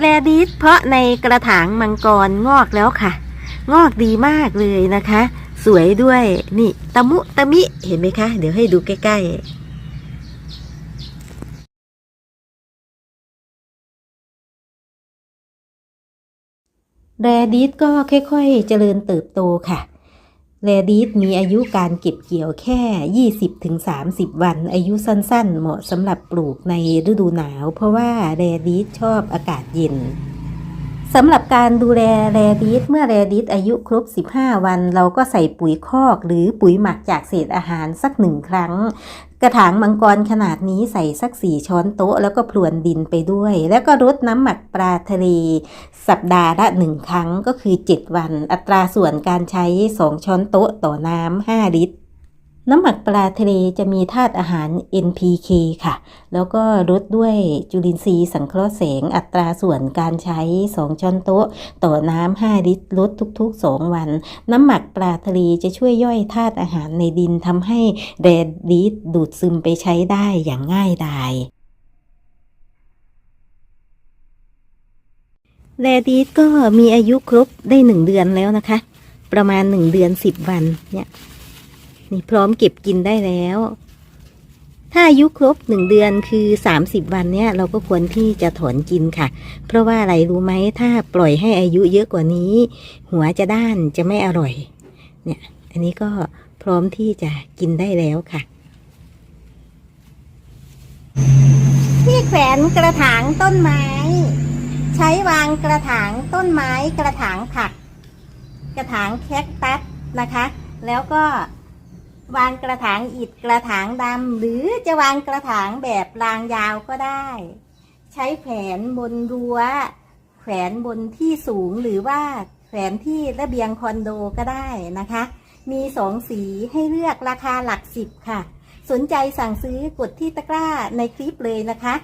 แลดิสเพราะในกระถางมังกรงอกแล้วค่ะ งอกดีมากเลยนะคะ สวยด้วยนี่ตะมุตะมิเห็นไหมคะ เดี๋ยวให้ดูใกล้ๆแรดิสก็ค่อยๆ เจริญเติบโตค่ะ แรดิสมีอายุการเก็บเกี่ยวแค่ 20-30 วัน อายุสั้นๆ เหมาะสำหรับปลูกในฤดูหนาว เพราะว่าแรดิสชอบอากาศเย็น สำหรับการดูแลแรดิสเมื่อแรดิสอายุครบ 15 วัน เราก็ใส่ปุ๋ยคอกหรือปุ๋ยหมักจากเศษอาหารสักหนึ่งครั้ง กระถางมังกรขนาดนี้ใส่สักสี่ช้อนโต๊ะ แล้วก็พรวนดินไปด้วย แล้วก็รดน้ำหมักปลาทะเล สัปดาห์ละหนึ่งครั้งก็คือ 7 วัน อัตราส่วนการใช้ 2 ช้อนโต๊ะต่อน้ำ5ลิตร น้ำหมักปลาทะเลจะมีธาตุอาหาร NPK ค่ะ แล้วก็รดด้วยจุลินทรีย์สังเคราะห์แสงอัตราส่วนการใช้ 2 ช้อนโต๊ะ ต่อน้ำ 5 ลิตรลดทุก ๆ 2 วัน น้ำหมักปลาทะเลจะช่วยย่อยธาตุอาหารในดินทำให้แรดดิสดูดซึมไปใช้ได้อย่างง่ายดายแรดีสก็มีอายุครบได้หนึ่งเดือนแล้วนะคะ ประมาณหนึ่งเดือนสิบวันเนี่ย นี่พร้อมเก็บกินได้แล้ว ถ้าอายุครบหนึ่งเดือนคือสามสิบวันเนี่ยเราก็ควรที่จะถอนกินค่ะ เพราะว่าอะไรรู้ไหมถ้าปล่อยให้อายุเยอะกว่านี้ หัวจะด้านจะไม่อร่อย เนี่ย อันนี้ก็พร้อมที่จะกินได้แล้วค่ะที่แขวนกระถางต้นไม้ ใช้วางกระถางต้นไม้ กระถางผัก กระถางแคคตัสนะคะ แล้วก็ วางกระถางอิฐกระถางดำหรือจะวางกระถางแบบรางยาวก็ได้ ใช้แขวนบนรั้ว แขวนบนที่สูงหรือว่าแขวนที่ระเบียงคอนโดก็ได้นะคะ มีสองสีให้เลือกราคาหลักสิบค่ะ สนใจสั่งซื้อกดที่ตะกร้าในคลิปเลยนะคะ